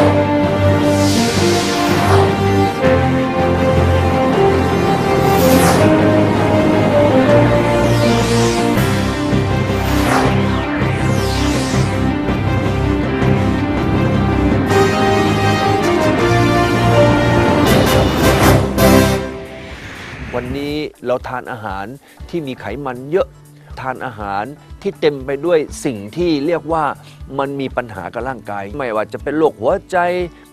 วันนี้เราทานอาหารที่มีไขมันเยอะ ทานอาหารที่เต็มไปด้วยสิ่งที่เรียกว่ามันมีปัญหากับร่างกาย ไม่ว่าจะเป็นโรคหัวใจ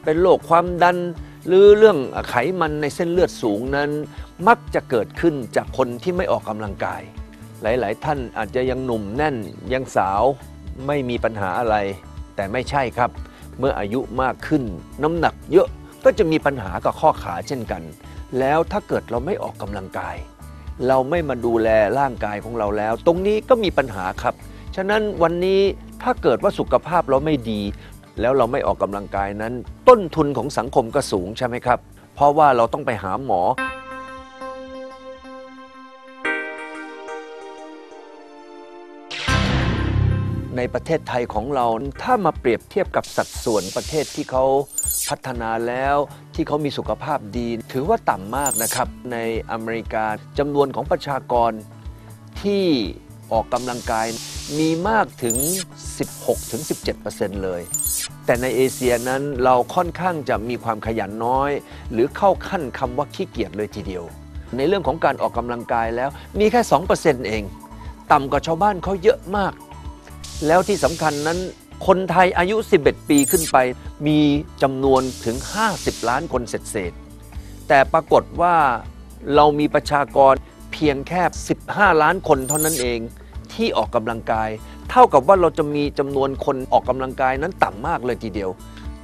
เป็นโรคความดัน หรือเรื่องไขมันในเส้นเลือดสูงนั้น มักจะเกิดขึ้นจากคนที่ไม่ออกกำลังกาย หลาย ๆ ท่านอาจจะยังหนุ่มแน่นยังสาวไม่มีปัญหาอะไร แต่ไม่ใช่ครับ เมื่ออายุมากขึ้น น้ำหนักเยอะก็จะมีปัญหากับข้อขาเช่นกัน แล้วถ้าเกิดเราไม่ออกกำลังกาย เราไม่มาดูแลร่างกายของเราแล้ว ตรงนี้ก็มีปัญหาครับ ฉะนั้นวันนี้ถ้าเกิดว่าสุขภาพเราไม่ดี แล้วเราไม่ออกกำลังกายนั้น ต้นทุนของสังคมก็สูงใช่ไหมครับ เพราะว่าเราต้องไปหาหมอ ในประเทศไทยของเรา ถ้ามาเปรียบเทียบกับสัดส่วนประเทศที่เขาพัฒนาแล้วที่เขามีสุขภาพดี ถือว่าต่ำมากนะครับ ในอเมริกาจำนวนของประชากรที่ออกกำลังกายมีมากถึง 16-17%เลย แต่ในเอเชียนั้นเราค่อนข้างจะมีความขยันน้อย หรือเข้าขั้นคำว่าขี้เกียจเลยทีเดียว ในเรื่องของการออกกำลังกายแล้วมีแค่ 2%เอง ต่ำกว่าชาวบ้านเขาเยอะมาก แล้วที่สำคัญนั้นคนไทยอายุ 11 ปีขึ้นไป มีจำนวนถึง 50 ล้านคนเศษๆแต่ปรากฏว่าเรามีประชากรเพียงแค่ 15 ล้านคนเท่านั้นเองที่ออกกำลังกาย เท่ากับว่าเราจะมีจำนวนคนออกกำลังกายนั้นต่ำมากเลยทีเดียว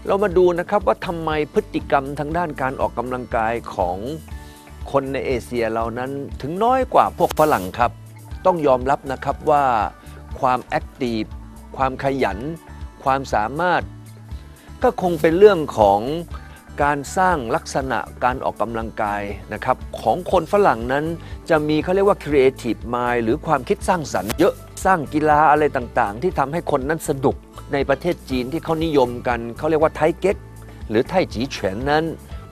เรามาดูนะครับว่าทำไมพฤติกรรมทางด้านการออกกำลังกายของคนในเอเชียเรานั้นถึงน้อยกว่าพวกฝรั่งครับ ต้องยอมรับนะครับว่า ความแอคทีฟความขยัน ความสามารถ ก็คงเป็นเรื่องของการสร้างลักษณะการออกกำลังกายนะครับ ของคนฝรั่งนั้นจะมีเขาเรียกว่า creative mind หรือความคิดสร้างสรรค์เยอะสร้างกีฬาอะไรต่างๆ ที่ทำให้คนนั้นสนุกในประเทศจีนที่เขานิยมกัน เขาเรียกว่าไทเก๊กหรือไทจีเฉินนั้น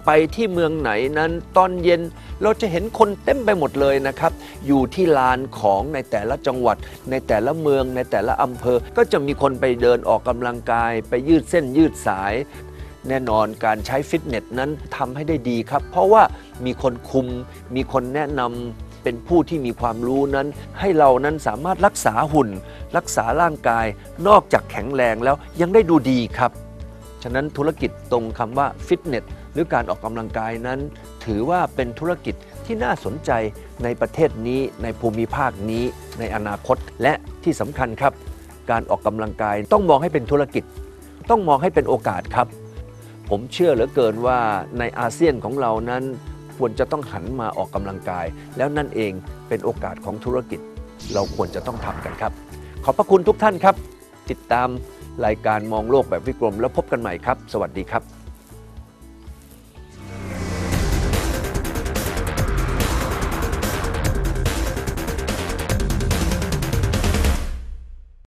ไปที่เมืองไหนนั้นตอนเย็นเราจะเห็นคนเต็มไปหมดเลยนะครับ อยู่ที่ลานของในแต่ละจังหวัด ในแต่ละเมืองในแต่ละอำเภอ ก็จะมีคนไปเดินออกกำลังกาย ไปยืดเส้นยืดสาย แน่นอนการใช้ฟิตเนสนั้นทำให้ได้ดีครับ เพราะว่ามีคนคุม มีคนแนะนำเป็นผู้ที่มีความรู้นั้น ให้เรานั้นสามารถรักษาหุ่น รักษาร่างกาย นอกจากแข็งแรงแล้วยังได้ดูดีครับ ฉะนั้นธุรกิจตรงคำว่าฟิตเนส หรือการออกกำลังกายนั้น ถือว่าเป็นธุรกิจที่น่าสนใจในประเทศนี้ในภูมิภาคนี้ในอนาคตและที่สำคัญครับ การออกกำลังกายต้องมองให้เป็นธุรกิจ ต้องมองให้เป็นโอกาสครับ ผมเชื่อเหลือเกินว่าในอาเซียนของเรานั้นควรจะต้องหันมาออกกำลังกาย แล้วนั่นเองเป็นโอกาสของธุรกิจ เราควรจะต้องทำกันครับ ขอบพระคุณทุกท่านครับ ติดตามรายการมองโลกแบบวิกรมแล้วพบกันใหม่ครับ สวัสดีครับ